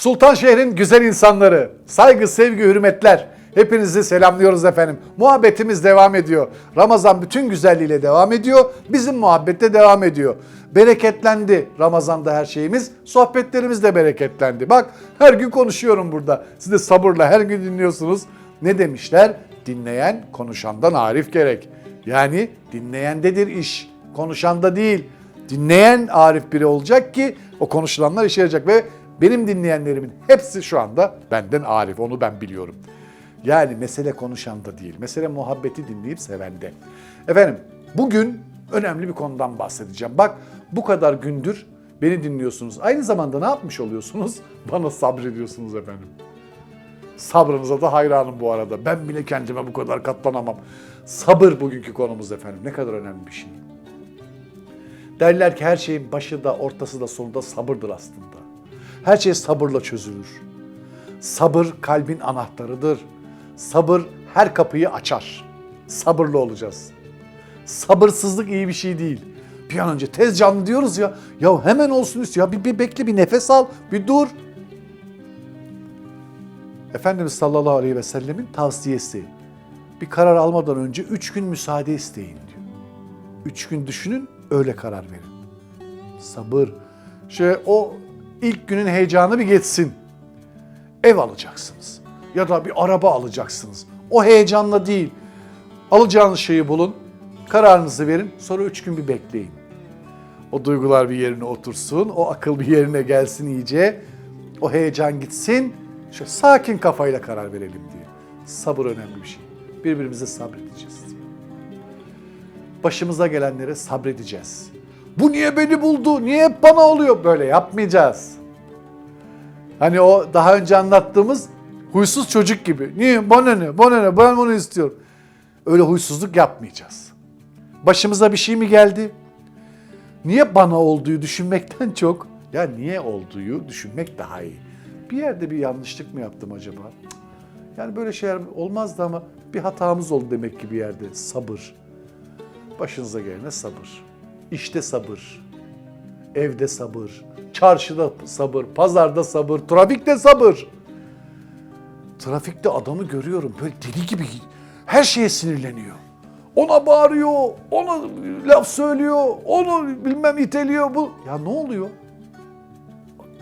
Sultan şehrin güzel insanları, saygı, sevgi, hürmetler. Hepinizi selamlıyoruz efendim. Muhabbetimiz devam ediyor. Ramazan bütün güzelliğiyle devam ediyor. Bizim muhabbette devam ediyor. Bereketlendi Ramazan'da her şeyimiz. Sohbetlerimiz de bereketlendi. Bak her gün konuşuyorum burada. Siz de sabırla her gün dinliyorsunuz. Ne demişler? Dinleyen konuşandan arif gerek. Yani dinleyendedir iş. Konuşanda değil. Dinleyen arif biri olacak ki o konuşulanlar işe yarayacak ve benim dinleyenlerimin hepsi şu anda benden arif. Onu ben biliyorum. Yani mesele konuşanda değil. Mesele muhabbeti dinleyip sevende. Efendim bugün önemli bir konudan bahsedeceğim. Bak bu kadar gündür beni dinliyorsunuz. Aynı zamanda ne yapmış oluyorsunuz? Bana sabrediyorsunuz efendim. Sabrınıza da hayranım bu arada. Ben bile kendime bu kadar katlanamam. Sabır bugünkü konumuz efendim. Ne kadar önemli bir şey. Derler ki her şeyin başı da ortası da sonu da sabırdır aslında. Her şey sabırla çözülür. Sabır kalbin anahtarıdır. Sabır her kapıyı açar. Sabırlı olacağız. Sabırsızlık iyi bir şey değil. Bir an önce tez canlı diyoruz ya. Ya hemen olsun istiyor. Ya bir, bir bekle bir nefes al. Bir dur. Efendimiz sallallahu aleyhi ve sellemin tavsiyesi. Bir karar almadan önce üç gün müsaade isteyin diyor. Üç gün düşünün öyle karar verin. Sabır. Şöyle o ilk günün heyecanı bir geçsin. Ev alacaksınız. Ya da bir araba alacaksınız. O heyecanla değil. Alacağınız şeyi bulun. Kararınızı verin. Sonra üç gün bir bekleyin. O duygular bir yerine otursun. O akıl bir yerine gelsin iyice. O heyecan gitsin. Şöyle sakin kafayla karar verelim diye. Sabır önemli bir şey. Birbirimize sabredeceğiz. Başımıza gelenlere sabredeceğiz. Bu niye beni buldu? Niye hep bana oluyor? Böyle yapmayacağız. Hani o daha önce anlattığımız huysuz çocuk gibi. Niye? Bana ne? Bana ne? Ben bunu istiyorum. Öyle huysuzluk yapmayacağız. Başımıza bir şey mi geldi? Niye bana olduğu düşünmekten çok ya niye olduğu düşünmek daha iyi. Bir yerde bir yanlışlık mı yaptım acaba? Yani böyle şeyler olmazdı ama bir hatamız oldu demek ki bir yerde. Sabır. Başınıza gelene sabır. İşte sabır. Evde sabır. Çarşıda sabır. Pazarda sabır. Trafikte sabır. Trafikte adamı görüyorum böyle deli gibi her şeye sinirleniyor. Ona bağırıyor, ona laf söylüyor, onu bilmem iteliyor bu. Ya ne oluyor?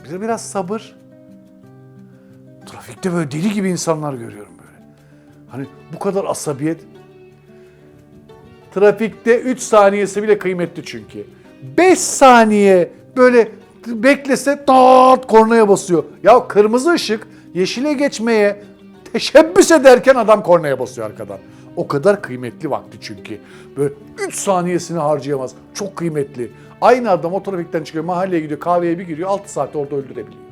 Bize biraz sabır. Trafikte böyle deli gibi insanlar görüyorum böyle. Hani bu kadar asabiyet. Trafikte 3 saniyesi bile kıymetli çünkü. 5 saniye böyle beklese tat kornaya basıyor. Ya kırmızı ışık yeşile geçmeye teşebbüs ederken adam kornaya basıyor arkadan. O kadar kıymetli vakti çünkü. Böyle 3 saniyesini harcayamaz. Çok kıymetli. Aynı adam o trafikten çıkıyor, mahalleye gidiyor, kahveye bir giriyor, 6 saat orada öldürebiliyor.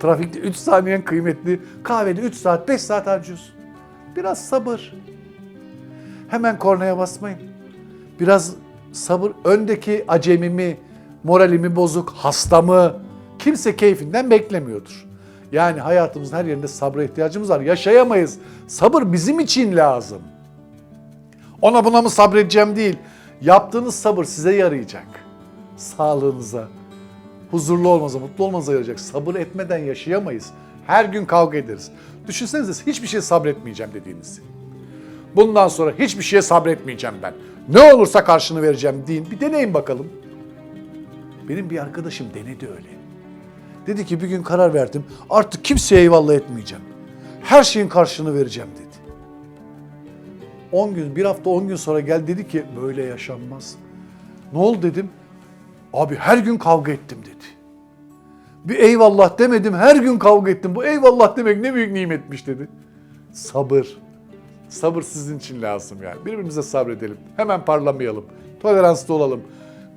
Trafikte 3 saniyen kıymetli, kahvede 3 saat, 5 saat harcıyorsun. Biraz sabır. Hemen kornaya basmayın. Biraz sabır. Öndeki acemimi, moralimi bozuk, hastamı kimse keyfinden beklemiyordur. Yani hayatımızın her yerinde sabra ihtiyacımız var. Yaşayamayız. Sabır bizim için lazım. Ona buna mı sabredeceğim değil. Yaptığınız sabır size yarayacak. Sağlığınıza, huzurlu olmanıza, mutlu olmanıza yarayacak. Sabır etmeden yaşayamayız. Her gün kavga ederiz. Düşünsenize hiçbir şey sabretmeyeceğim dediğinizi. Bundan sonra hiçbir şeye sabretmeyeceğim ben. Ne olursa karşını vereceğim deyin. Bir deneyin bakalım. Benim bir arkadaşım denedi öyle. Dedi ki bir gün karar verdim. Artık kimseye eyvallah etmeyeceğim. Her şeyin karşılığını vereceğim dedi. 10 gün, bir hafta 10 gün sonra gel dedi ki böyle yaşanmaz. Ne oldu dedim. Abi her gün kavga ettim dedi. Bir eyvallah demedim her gün kavga ettim. Bu eyvallah demek ne büyük nimetmiş dedi. Sabır. Sabır sizin için lazım yani. Birbirimize sabredelim. Hemen parlamayalım. Toleranslı olalım.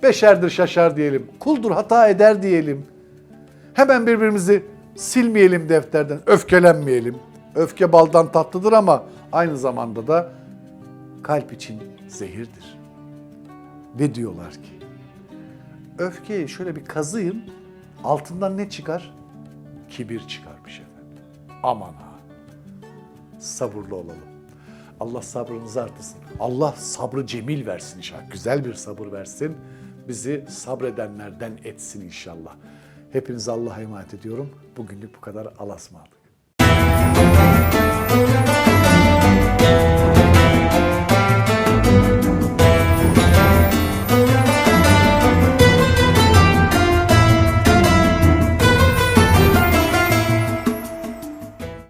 Beşerdir şaşar diyelim. Kuldur hata eder diyelim. Hemen birbirimizi silmeyelim defterden. Öfkelenmeyelim. Öfke baldan tatlıdır ama aynı zamanda da kalp için zehirdir. Ve diyorlar ki öfkeyi şöyle bir kazıyın altından ne çıkar? Kibir çıkarmış efendim. Aman ha. Sabırlı olalım. Allah sabrınızı artırsın. Allah sabrı cemil versin inşallah. Güzel bir sabır versin. Bizi sabredenlerden etsin inşallah. Hepinize Allah'a emanet ediyorum. Bugünlük bu kadar. Allah'a ısmarladık.